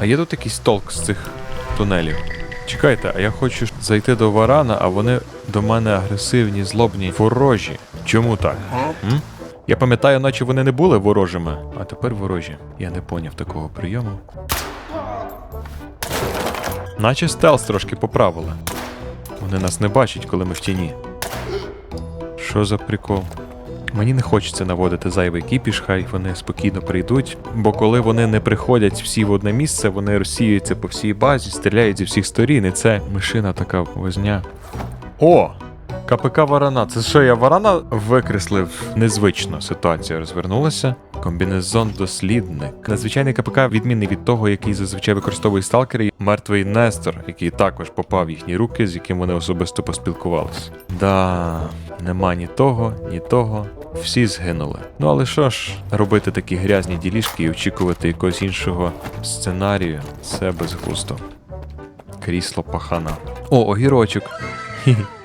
А є тут якийсь толк з цих тунелів? Чекайте, а я хочу зайти до варана, а вони до мене агресивні, злобні, ворожі. Чому так? М? Я пам'ятаю, наче вони не були ворожими, а тепер ворожі. Я не поняв такого прийому. Наче стелс трошки поправили. Вони нас не бачать, коли ми в тіні. Що за прикол? Мені не хочеться наводити зайвий кіпіш, хай вони спокійно прийдуть, бо коли вони не приходять всі в одне місце, вони розсіюються по всій базі, стріляють зі всіх сторін, і це мишина така возня. О! КПК Варана. Це що я Варана викреслив? Незвично ситуація розвернулася. Комбінезон дослідник. Надзвичайний КПК відмінний від того, який зазвичай використовують сталкери. Мертвий Нестор, який також попав в їхні руки, з яким вони особисто поспілкувалися. Да, нема ні того, ні того. Всі згинули. Ну але що ж, робити такі грязні ділішки і очікувати якогось іншого сценарію це безглуздо. Крісло пахана. О, огірочок. Хі-хі.